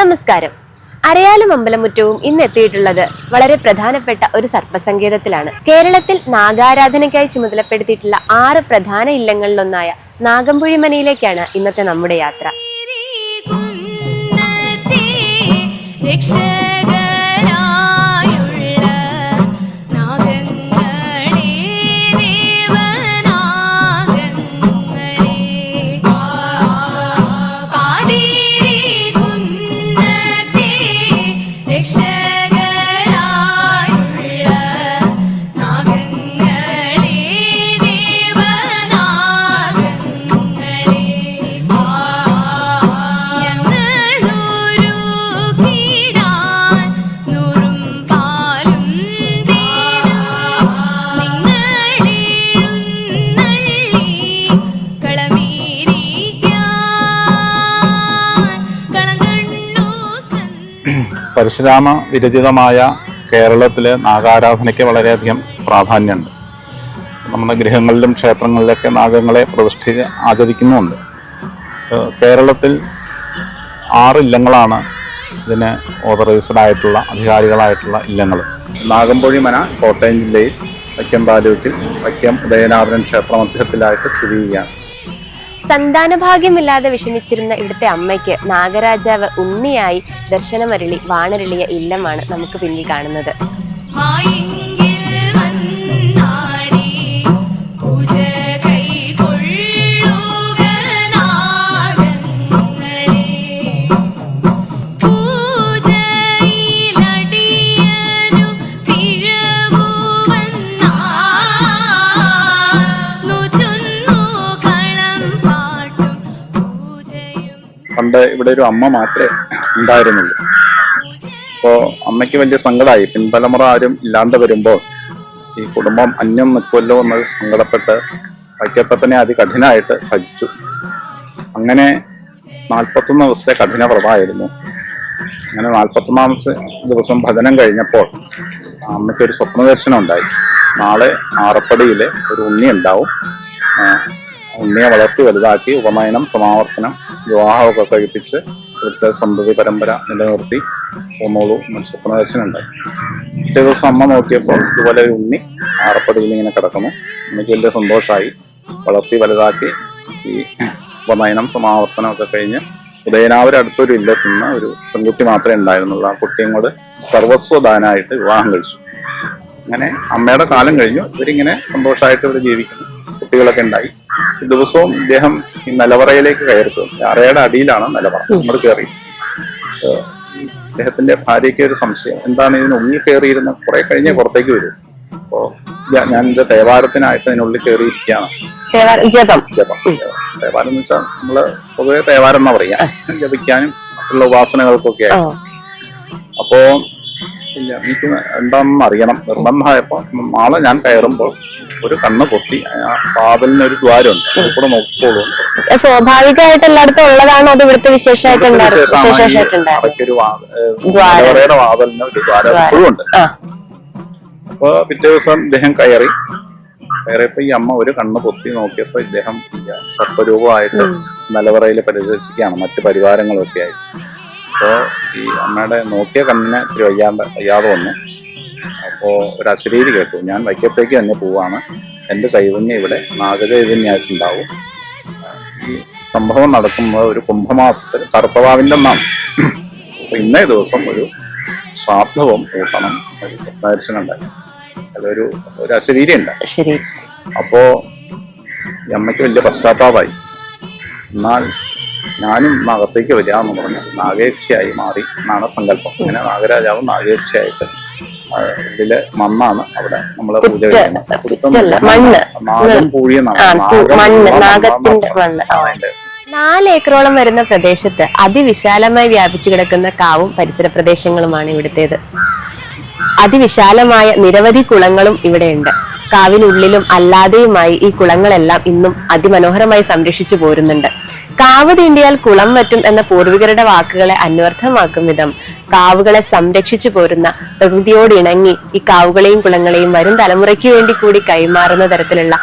നമസ്കാരം. അരയാലും അമ്പലമുറ്റവും ഇന്ന് എത്തിയിട്ടുള്ളത് വളരെ പ്രധാനപ്പെട്ട ഒരു സർപ്പസങ്കേതത്തിലാണ്. കേരളത്തിൽ നാഗാരാധനയ്ക്കായി ചുമതലപ്പെടുത്തിയിട്ടുള്ള ആറ് പ്രധാന ഇല്ലങ്ങളിലൊന്നായ നാഗമ്പുഴിമനയിലേക്കാണ് ഇന്നത്തെ നമ്മുടെ യാത്ര. കുന്നത്തെ പരശുരാമ വിരചിതമായ കേരളത്തിലെ നാഗാരാധനയ്ക്ക് വളരെയധികം പ്രാധാന്യമുണ്ട്. നമ്മുടെ ഗൃഹങ്ങളിലും ക്ഷേത്രങ്ങളിലൊക്കെ നാഗങ്ങളെ പ്രതിഷ്ഠി ആചരിക്കുന്നുമുണ്ട്. കേരളത്തിൽ ആറ് ഇല്ലങ്ങളാണ് ഇതിന് ഓതറൈസ്ഡ് ആയിട്ടുള്ള അധികാരികളായിട്ടുള്ള ഇല്ലങ്ങൾ നാഗമ്പൊഴി മന കോട്ടയം ജില്ലയിൽ വൈക്കം താലൂക്കിൽ വൈക്കം ഉദയനാഥൻ ക്ഷേത്ര മധ്യത്തിലായിട്ട് സ്ഥിതി ചെയ്യുകയാണ്. സന്താനഭാഗ്യമില്ലാതെ വിഷമിച്ചിരുന്ന ഇവിടുത്തെ അമ്മയ്ക്ക് നാഗരാജാവ് ഉണ്ണിയായി ദർശനമരളി വാണരളിയ ഇല്ലമാണ് നമുക്ക് പിന്നിൽ കാണുന്നത്. പണ്ട് ഇവിടെ ഒരു അമ്മ മാത്രമേ ഉണ്ടായിരുന്നുള്ളൂ. അപ്പോൾ അമ്മയ്ക്ക് വലിയ സങ്കടമായി പിൻതലമുറ ആരും ഇല്ലാണ്ട് വരുമ്പോൾ ഈ കുടുംബം അന്യം നിൽക്കുമല്ലോ എന്നത് സങ്കടപ്പെട്ട് വൈക്കത്തപ്പനെ അതികഠിനമായിട്ട് ഭജിച്ചു. അങ്ങനെ നാൽപ്പത്തൊന്ന് ദിവസത്തെ കഠിന വ്രതമായിരുന്നു. അങ്ങനെ നാൽപ്പത്തൊന്നാം ദിവസം ഭജനം കഴിഞ്ഞപ്പോൾ അമ്മയ്ക്ക് ഒരു സ്വപ്ന ദർശനം ഉണ്ടായി. നാളെ ആറപ്പടിയിൽ ഒരു ഉണ്ണി ഉണ്ടാവും. ഉണ്ണിയെ വളർത്തി വലുതാക്കി ഉപനയനം സമാവർത്തനം വിവാഹമൊക്കെ കഴിപ്പിച്ച് ഇവിടുത്തെ സന്തതി പരമ്പര നിലനിർത്തി പോന്നോളൂ മത്സ്യപ്പണ സ്വപ്ന ദർശനം ഉണ്ടായി പിറ്റേ ദിവസം അമ്മ നോക്കിയപ്പോൾ ഇതുപോലെ ഒരു ഉണ്ണി ആറപ്പടിയിൽ ഇങ്ങനെ കിടക്കുന്നു. അമ്മയ്ക്ക് വലിയ സന്തോഷമായി. വളർത്തി വലുതാക്കി ഈ ഉപനയനം സമാവർത്തനമൊക്കെ കഴിഞ്ഞ് ഉദയനാവർ അടുത്തൊരു ഇല്ലത്തുന്ന ഒരു പെൺകുട്ടി മാത്രമേ ഉണ്ടായിരുന്നുള്ളൂ. ആ കുട്ടിയും കൂടെ സർവസ്വദാനായിട്ട് വിവാഹം കഴിച്ചു. അങ്ങനെ അമ്മയുടെ കാലം കഴിഞ്ഞു. ഇവരിങ്ങനെ സന്തോഷമായിട്ട് ഇവർ ജീവിക്കുന്നു. കുട്ടികളൊക്കെ ഉണ്ടായി. ദിവസവും ഇദ്ദേഹം ഈ നിലവറയിലേക്ക് കയറും അറയുടെ അടിയിലാണ് നിലവറ. നമ്മൾ കയറി. അദ്ദേഹത്തിന്റെ ഭാര്യയ്ക്ക് ഒരു സംശയം. എന്താണ് ഇതിന് ഉള്ളിൽ കയറിയിരുന്ന? കുറെ കഴിഞ്ഞേ പുറത്തേക്ക് വരും. അപ്പോ ഞാൻ- ഇത് തേവാരത്തിനായിട്ട് അതിനുള്ളിൽ കയറിയിരിക്കുകയാണ്. തേവാ- ജപം. ജപം. തേവാരം എന്ന് വെച്ചാൽ നമ്മൾ പൊതുവെ തേവാരം എന്നാ പറയാ. ജപിക്കാനും മറ്റുള്ള ഉപാസനകൾക്കൊക്കെ അപ്പോ ഇല്ല എനിക്ക് എന്താണെന്ന് അറിയണം. നിർബന്ധമായപ്പോ നാളെ ഞാൻ കയറുമ്പോൾ ഒരു കണ്ണ് പൊട്ടി. ആ വാതിലിന് ഒരു ദ്വാരമുണ്ട്. കൂടെ നോക്കിക്കോളൂ. സ്വാഭാവികമായിട്ട് എല്ലായിടത്തും ഉള്ളതാണോ അത് ഇവിടുത്തെ വിശേഷമായിട്ടുണ്ടായിരുന്നു. നിലവറയുടെ വാതിലിന് ഒരു ദ്വാരം എപ്പോഴും ഉണ്ട്. അപ്പൊ പിറ്റേ ദിവസം ഇദ്ദേഹം കയറി. കയറിയപ്പോ ഈ അമ്മ ഒരു കണ്ണ് പൊത്തി നോക്കിയപ്പോ ഇദ്ദേഹം സർപ്പരൂപമായിട്ട് നിലവറയിൽ പരിദർശിക്കുകയാണ്. മറ്റു പരിവാരങ്ങളൊക്കെ ആയി അപ്പോ ഈ അമ്മയുടെ നോക്കിയ കണ്ണിനെ ഇത്തിരി വയ്യാണ്ട് വയ്യാതെ വന്നു. അപ്പോ ഒരു കേട്ടു. ഞാൻ വൈക്കത്തേക്ക് തന്നെ പോവാണ്. എന്റെ ചൈതന്യം ഇവിടെ നാഗചൈതന്യമായിട്ടുണ്ടാവും ഈ സംഭവം നടക്കുന്നത് ഒരു കുംഭമാസത്തിൽ കറുപ്പവാവിന്റെ ഒന്നാണ് അപ്പൊ ഇന്നേ ദിവസം ഒരു ശ്രാദ്ധവും കൂട്ടണം ഒരു സ്വപ്നദർശനം ഉണ്ടായി അതൊരു ഒരു അശരീരി ഉണ്ട് അപ്പോൾ അമ്മയ്ക്ക് വലിയ പശ്ചാത്താപമായി. എന്നാൽ ഞാനും നാഗത്തേക്ക് വരിക എന്ന് പറഞ്ഞു നാഗേക്ഷയായി മാറി എന്നാണ് സങ്കല്പം. അങ്ങനെ നാഗരാജാവ് നാഗേക്ഷയായിട്ട് ഇതിൽ മണ്ണാണ് അവിടെ. നമ്മൾ പൂജ മണ്ണ്. നാല് ഏക്കറോളം വരുന്ന പ്രദേശത്ത് അതിവിശാലമായി വ്യാപിച്ചു കിടക്കുന്ന കാവും പരിസര പ്രദേശങ്ങളുമാണ് ഇവിടുത്തേത്. അതിവിശാലമായ നിരവധി കുളങ്ങളും ഇവിടെയുണ്ട്. കാവിനുള്ളിലും അല്ലാതെയുമായി ഈ കുളങ്ങളെല്ലാം ഇന്നും അതിമനോഹരമായി സംരക്ഷിച്ചു പോരുന്നുണ്ട്. കാവ് തീണ്ടിയാൽ കുളം വറ്റും എന്ന പൂർവികരുടെ വാക്കുകളെ അന്വർത്ഥമാക്കും വിധം കാവുകളെ സംരക്ഷിച്ചു പോരുന്ന പ്രകൃതിയോട് ഇണങ്ങി ഈ കാവുകളെയും കുളങ്ങളെയും വരും തലമുറയ്ക്ക് വേണ്ടി കൂടി കൈമാറുന്ന തരത്തിലുള്ള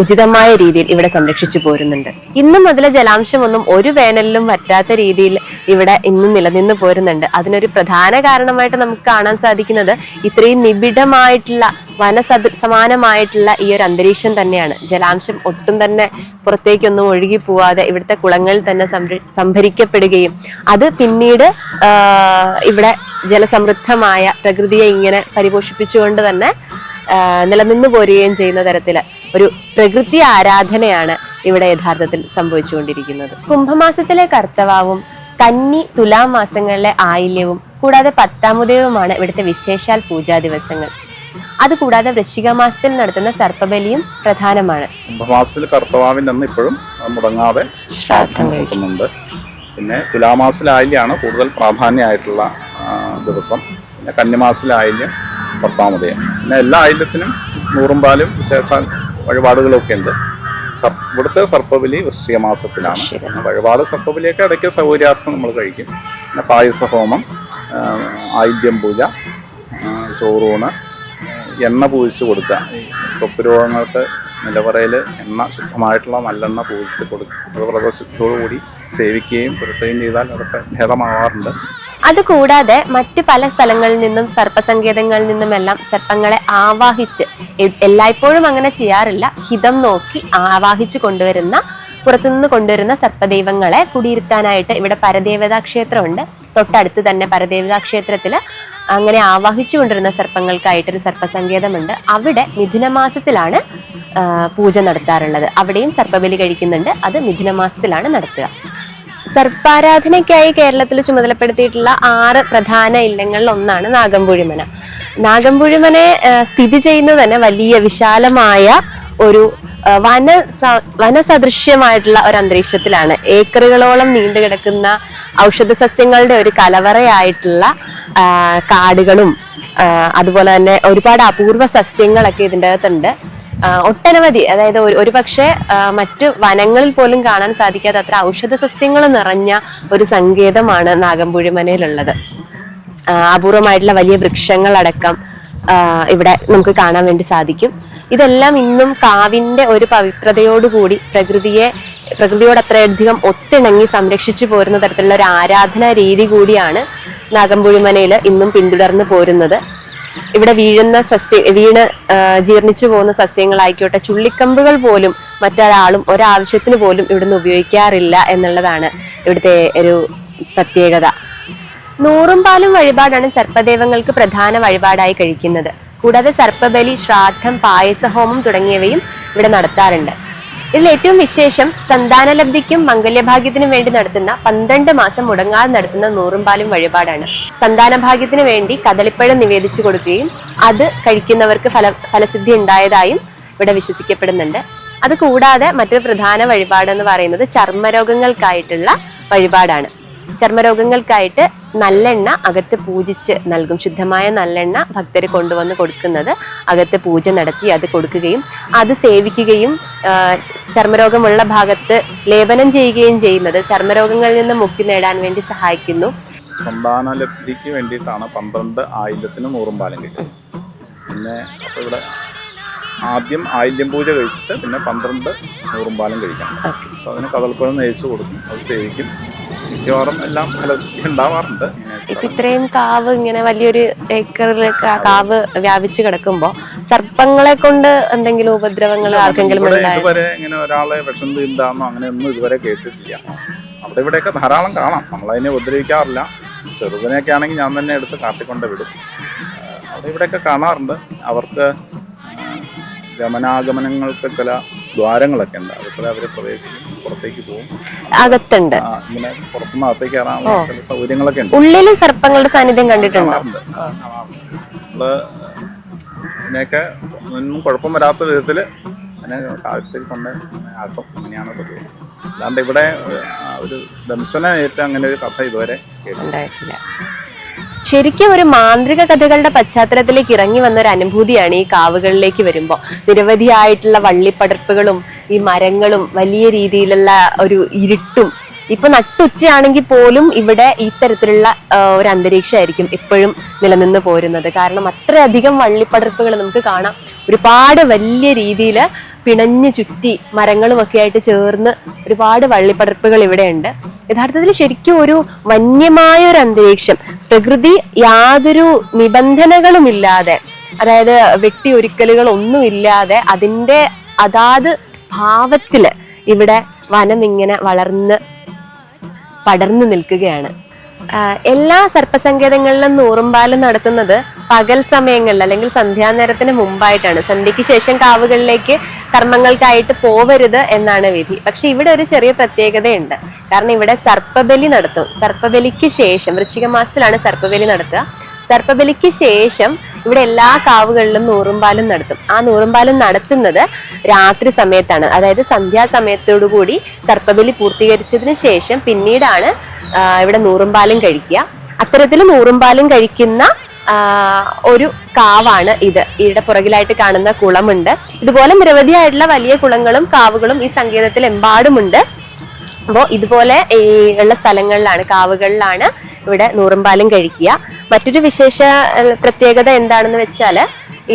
ഉചിതമായ രീതിയിൽ ഇവിടെ സംരക്ഷിച്ചു പോരുന്നുണ്ട്. ഇന്നു ജലാംശം ഒന്നും ഒരു വേനലിലും വറ്റാത്ത രീതിയിൽ ഇവിടെ ഇന്നും നിലനിന്ന് പോരുന്നുണ്ട്. അതിനൊരു പ്രധാന കാരണമായിട്ട് നമുക്ക് കാണാൻ സാധിക്കുന്നത് ഇത്രയും നിബിഡമായിട്ടുള്ള വനസദൃ സമാനമായിട്ടുള്ള ഈ ഒരു അന്തരീക്ഷം തന്നെയാണ്. ജലാംശം ഒട്ടും തന്നെ പുറത്തേക്കൊന്നും ഒഴുകി പോവാതെ ഇവിടുത്തെ കുളങ്ങളിൽ തന്നെ സംഭരിക്കപ്പെടുകയും അത് പിന്നീട് ഇവിടെ ജലസമൃദ്ധമായ പ്രകൃതിയെ ഇങ്ങനെ പരിപോഷിപ്പിച്ചുകൊണ്ട് തന്നെ നിലനിന്നു പോരുകയും ചെയ്യുന്ന തരത്തിൽ ഒരു പ്രകൃതി ആരാധനയാണ് ഇവിടെ യഥാർത്ഥത്തിൽ സംഭവിച്ചുകൊണ്ടിരിക്കുന്നത്. കുംഭമാസത്തിലെ കർത്തവാവും കന്നി തുലാം മാസങ്ങളിലെ ആയില്യവും കൂടാതെ പത്താമുദയവുമാണ് ഇവിടുത്തെ വിശേഷാൽ പൂജാ ദിവസങ്ങൾ. അതുകൂടാതെ വൃശ്ചിക മാസത്തിൽ നടത്തുന്ന സർപ്പബലിയും പ്രധാനമാണ്. കുംഭമാസത്തിൽ കർത്തവാവിന്റെ അന്ന് ഇപ്പോഴും മുടങ്ങാതെ കൊടുക്കുന്നുണ്ട് പിന്നെ തുലാമാസത്തിലായില്യാണ് കൂടുതൽ പ്രാധാന്യമായിട്ടുള്ള ദിവസം. പിന്നെ കന്യമാസത്തിലായില്യം പത്താമതയം പിന്നെ എല്ലാ ആയില്യത്തിനും നൂറും പാലും വിശേഷ വഴിപാടുകളൊക്കെ ഉണ്ട്. സർ ഇവിടുത്തെ സർപ്പബലി വൃശ്ചിക മാസത്തിലാണ്. വഴിപാട് സർപ്പബലിയൊക്കെ ഇടയ്ക്ക് സൗകര്യാർത്ഥം നമ്മൾ കഴിക്കും. പിന്നെ പായസഹോമം ഹോമം ആയില്യം പൂജ ചോറൂണ് എണ്ണ പൂജിച്ച് കൊടുക്കുക. ഈ തൊപ്പ് രോഗങ്ങൾക്ക് നിലവറയിൽ എണ്ണ ശുദ്ധമായിട്ടുള്ള നല്ലെണ്ണ പൂജിച്ച് കൊടുക്കുക അത് വ്രതശുദ്ധിയോടുകൂടി സേവിക്കുകയും പുരട്ടുകയും ചെയ്താൽ അതൊക്കെ ഭേദമാവാറുണ്ട്. അതുകൂടാതെ മറ്റ് പല സ്ഥലങ്ങളിൽ നിന്നും സർപ്പസങ്കേതങ്ങളിൽ നിന്നുമെല്ലാം സർപ്പങ്ങളെ ആവാഹിച്ച് എല്ലായ്പ്പോഴും അങ്ങനെ ചെയ്യാറില്ല. ഹിതം നോക്കി ആവാഹിച്ച് കൊണ്ടുവരുന്ന പുറത്തുനിന്ന് കൊണ്ടുവരുന്ന സർപ്പദൈവങ്ങളെ കുടിയിരുത്താനായിട്ട് ഇവിടെ പരദേവതാ ക്ഷേത്രമുണ്ട്. തൊട്ടടുത്ത് തന്നെ പരദേവതാ ക്ഷേത്രത്തിൽ അങ്ങനെ ആവാഹിച്ചു കൊണ്ടിരുന്ന സർപ്പങ്ങൾക്കായിട്ടൊരു സർപ്പസങ്കേതമുണ്ട്. അവിടെ മിഥുനമാസത്തിലാണ് പൂജ നടത്താറുള്ളത്. അവിടെയും സർപ്പബലി കഴിക്കുന്നുണ്ട്. അത് മിഥുനമാസത്തിലാണ് നടത്തുക. സർപ്പാരാധനയ്ക്കായി കേരളത്തിൽ ചുമതലപ്പെടുത്തിയിട്ടുള്ള ആറ് പ്രധാന ഇല്ലങ്ങളിൽ ഒന്നാണ് നാഗമ്പുഴിമന. നാഗമ്പുഴിമനെ സ്ഥിതി ചെയ്യുന്നത് തന്നെ വലിയ വിശാലമായ ഒരു വന വനസദൃശ്യമായിട്ടുള്ള ഒരു അന്തരീക്ഷത്തിലാണ്. ഏക്കറുകളോളം നീണ്ടു കിടക്കുന്ന ഔഷധ സസ്യങ്ങളുടെ ഒരു കലവറയായിട്ടുള്ള കാടുകളും അതുപോലെ തന്നെ ഒരുപാട് അപൂർവ സസ്യങ്ങളൊക്കെ ഇതിന്റെ അകത്തുണ്ട്. ഒട്ടനവധി അതായത് ഒരു പക്ഷേ മറ്റ് വനങ്ങളിൽ പോലും കാണാൻ സാധിക്കാത്ത അത്ര ഔഷധ സസ്യങ്ങൾ നിറഞ്ഞ ഒരു സങ്കേതമാണ് നാഗമ്പുഴിമനയിലുള്ളത് അപൂർവമായിട്ടുള്ള വലിയ വൃക്ഷങ്ങളടക്കം ഇവിടെ നമുക്ക് കാണാൻ വേണ്ടി സാധിക്കും. ഇതെല്ലാം ഇന്നും കാവിന്റെ ഒരു പവിത്രതയോടുകൂടി പ്രകൃതിയെ പ്രകൃതിയോട് അത്രയധികം ഒത്തിണങ്ങി സംരക്ഷിച്ചു പോരുന്ന തരത്തിലുള്ള ഒരു ആരാധനാ രീതി കൂടിയാണ് നാഗമ്പുഴിമനയിൽ ഇന്നും പിന്തുടർന്ന് പോരുന്നത്. ഇവിടെ വീഴുന്ന സസ്യ വീണ് ജീർണിച്ചു പോകുന്ന സസ്യങ്ങളായിക്കോട്ടെ ചുള്ളിക്കമ്പുകൾ പോലും മറ്റൊരാളും ഒരാവശ്യത്തിന് പോലും ഇവിടുന്ന് ഉപയോഗിക്കാറില്ല എന്നുള്ളതാണ് ഇവിടുത്തെ ഒരു പ്രത്യേകത. നൂറും പാലും വഴിപാടാണ് സർപ്പദേവങ്ങൾക്ക് പ്രധാന വഴിപാടായി കഴിക്കുന്നത്. കൂടാതെ സർപ്പബലി ശ്രാദ്ധം പായസഹോമം തുടങ്ങിയവയും ഇവിടെ നടത്താറുണ്ട്. ഇതിൽ ഏറ്റവും വിശേഷം സന്താനലബ്ധിക്കും മംഗല്യഭാഗ്യത്തിനും വേണ്ടി നടത്തുന്ന പന്ത്രണ്ട് മാസം മുടങ്ങാതെ നടത്തുന്ന നൂറുംപാലും വഴിപാടാണ്. സന്താനഭാഗ്യത്തിന് വേണ്ടി കദളിപ്പഴം നിവേദിച്ചു കൊടുക്കുകയും അത് കഴിക്കുന്നവർക്ക് ഫല ഫലസിദ്ധി ഉണ്ടായതായും ഇവിടെ വിശ്വസിക്കപ്പെടുന്നുണ്ട്. അത് കൂടാതെ മറ്റൊരു പ്രധാന വഴിപാട് എന്ന് പറയുന്നത് ചർമ്മരോഗങ്ങൾക്കായിട്ടുള്ള വഴിപാടാണ്. ചർമ്മരോഗങ്ങൾക്കായിട്ട് നല്ലെണ്ണ അകത്ത് പൂജിച്ച് നൽകും. ശുദ്ധമായ നല്ലെണ്ണ ഭക്തർ കൊണ്ടുവന്ന് കൊടുക്കുന്നത് അകത്ത് പൂജ നടത്തി അത് കൊടുക്കുകയും അത് സേവിക്കുകയും ചർമ്മരോഗമുള്ള ഭാഗത്ത് ലേപനം ചെയ്യുകയും ചെയ്യുന്നത് ചർമ്മരോഗങ്ങളിൽ നിന്ന് മുക്തി നേടാൻ വേണ്ടി സഹായിക്കുന്നു. സന്താനലബ്ധിക്ക് വേണ്ടിയിട്ടാണ് പന്ത്രണ്ട് ആയില്യത്തിന് നൂറും പാലം കിട്ടുന്നത് പിന്നെ ഇവിടെ ആദ്യം ആയില്യം പൂജ കഴിച്ചിട്ട് പിന്നെ പന്ത്രണ്ട് നൂറും പാലം കഴിക്കണം. അപ്പോൾ അതിന് കടൽക്കുഴം നയിച്ചു കൊടുക്കും അത് സേവിക്കും. മിക്കവാറും എല്ലാം ഉണ്ടാവാറുണ്ട്. ഇപ്പൊ ഇത്രയും കാവ് ഇങ്ങനെ വലിയൊരു ഏക്കറിൽ കാവ് വ്യാപിച്ചു കിടക്കുമ്പോ സർപ്പങ്ങളെ കൊണ്ട് എന്തെങ്കിലും ഉപദ്രവങ്ങൾ ആർക്കെങ്കിലും ഇതുവരെ ഇങ്ങനെ ഒരാളെ വിഷം തീണ്ടാന്നോ അങ്ങനെ ഒന്നും ഇതുവരെ കേട്ടിട്ടില്ല. അവിടെ ഇവിടെയൊക്കെ ധാരാളം കാണാം. നമ്മളതിനെ ഉപദ്രവിക്കാറില്ല. ചെറുതിനെയൊക്കെ ആണെങ്കിൽ ഞാൻ തന്നെ എടുത്ത് കാട്ടിക്കൊണ്ട് വിടും. അവിടെ ഇവിടെയൊക്കെ കാണാറുണ്ട്. അവർക്ക് ഗമനാഗമനങ്ങൾക്ക് ചില ദ്വാരങ്ങളൊക്കെ ഉണ്ട്. അതുപോലെ അവർ പ്രവേശിക്കും പുറത്തേക്ക് പോകും. അകത്തുണ്ട്. ഇങ്ങനെ പുറത്തുനിന്ന് അകത്തേക്ക് കയറാനുള്ള ചില സൗകര്യങ്ങളൊക്കെ ഉണ്ട്. ഉള്ളിൽ സർപ്പങ്ങളുടെ സാന്നിധ്യം കണ്ടിട്ടുണ്ടോ. അതിനെയൊക്കെ കാണാറുണ്ട്. നമ്മൾ ഇതിനെയൊക്കെ ഒന്നും കുഴപ്പം വരാത്ത വിധത്തിൽ അതിനെ കാലത്തിൽ കൊണ്ട് ആക്കും. അങ്ങനെയാണ് പതിവ് അല്ലാണ്ട് ഇവിടെ ഒരു ദംശന ഏറ്റ അങ്ങനെ ഒരു കഥ ഇതുവരെ കേട്ടില്ല ഉണ്ടായിട്ടില്ല. ശരിക്കും ഒരു മാന്ത്രിക കഥകളുടെ പശ്ചാത്തലത്തിലേക്ക് ഇറങ്ങി വന്ന ഒരു അനുഭൂതിയാണ് ഈ കാവുകളിലേക്ക് വരുമ്പോൾ നിരവധിയായിട്ടുള്ള വള്ളിപ്പടർപ്പുകളും ഈ മരങ്ങളും വലിയ രീതിയിലുള്ള ഒരു ഇരുട്ടും ഇപ്പൊ നട്ടുച്ചയാണെങ്കിൽ പോലും ഇവിടെ ഇത്തരത്തിലുള്ള ഒരു അന്തരീക്ഷമായിരിക്കും എപ്പോഴും നിലനിന്ന് പോരുന്നത്. കാരണം അത്രയധികം വള്ളിപ്പടർപ്പുകൾ നമുക്ക് കാണാം. ഒരുപാട് വലിയ രീതിയിൽ പിണഞ്ഞു ചുറ്റി മരങ്ങളും ഒക്കെ ആയിട്ട് ചേർന്ന് ഒരുപാട് വള്ളിപ്പടർപ്പുകൾ ഇവിടെ ഉണ്ട് യഥാർത്ഥത്തിൽ ശരിക്കും ഒരു വന്യമായ ഒരു അന്തരീക്ഷം. പ്രകൃതി യാതൊരു നിബന്ധനകളുമില്ലാതെ അതായത് വെട്ടി ഒരുക്കലുകൾ ഒന്നുമില്ലാതെ അതിന്റെ അതാത് ഭാവത്തിൽ ഇവിടെ വനം ഇങ്ങനെ വളർന്ന് പടർന്നു നിൽക്കുകയാണ്. എല്ലാ സർപ്പസങ്കേതങ്ങളിലും നൂറുംപാലം നടത്തുന്നത് പകൽ സമയങ്ങളിൽ അല്ലെങ്കിൽ സന്ധ്യാനേരത്തിന് മുമ്പായിട്ടാണ്. സന്ധ്യയ്ക്ക് ശേഷം കാവുകളിലേക്ക് കർമ്മങ്ങൾക്കായിട്ട് പോവരുത് എന്നാണ് വിധി. പക്ഷെ ഇവിടെ ഒരു ചെറിയ പ്രത്യേകതയുണ്ട്. കാരണം ഇവിടെ സർപ്പബലി നടത്തും. സർപ്പബലിക്ക് ശേഷം വൃശ്ചിക മാസത്തിലാണ് സർപ്പബലി നടത്തുക. സർപ്പബലിക്ക് ശേഷം ഇവിടെ എല്ലാ കാവുകളിലും നൂറുമ്പാലും നടത്തും. ആ നൂറുമ്പാലും നടത്തുന്നത് രാത്രി സമയത്താണ്. അതായത് സന്ധ്യാസമയത്തോടു കൂടി സർപ്പബലി പൂർത്തീകരിച്ചതിന് ശേഷം പിന്നീടാണ് ഇവിടെ നൂറുമ്പാലും കഴിക്കുക. അത്തരത്തിൽ നൂറുമ്പാലും കഴിക്കുന്ന ഒരു കാവാണ് ഇത്. ഇവിടെ പുറകിലായിട്ട് കാണുന്ന കുളമുണ്ട്. ഇതുപോലെ നിരവധിയായിട്ടുള്ള വലിയ കുളങ്ങളും കാവുകളും ഈ സങ്കേതത്തിൽ എമ്പാടുമുണ്ട് അപ്പോൾ ഇതുപോലെ ഈ ഉള്ള സ്ഥലങ്ങളിലാണ് കാവുകളിലാണ് ഇവിടെ നൂറുംപാലും കഴിക്കുക. മറ്റൊരു വിശേഷ പ്രത്യേകത എന്താണെന്ന് വെച്ചാൽ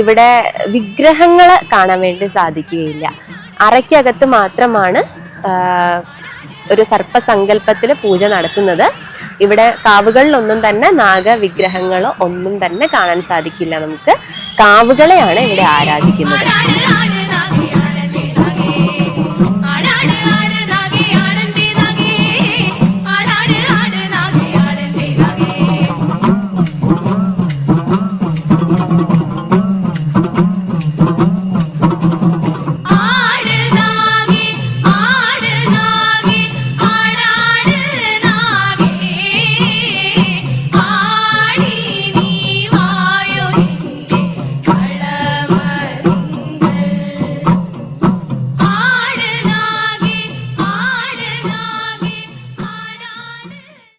ഇവിടെ വിഗ്രഹങ്ങൾ കാണാൻ വേണ്ടി സാധിക്കുകയില്ല. അറയ്ക്കകത്ത് മാത്രമാണ് ഒരു സർപ്പസങ്കല്പത്തിൽ പൂജ നടത്തുന്നത്. ഇവിടെ കാവുകളിലൊന്നും തന്നെ നാഗവിഗ്രഹങ്ങളോ ഒന്നും തന്നെ കാണാൻ സാധിക്കില്ല നമുക്ക്. കാവുകളെയാണ് ഇവിടെ ആരാധിക്കുന്നത്.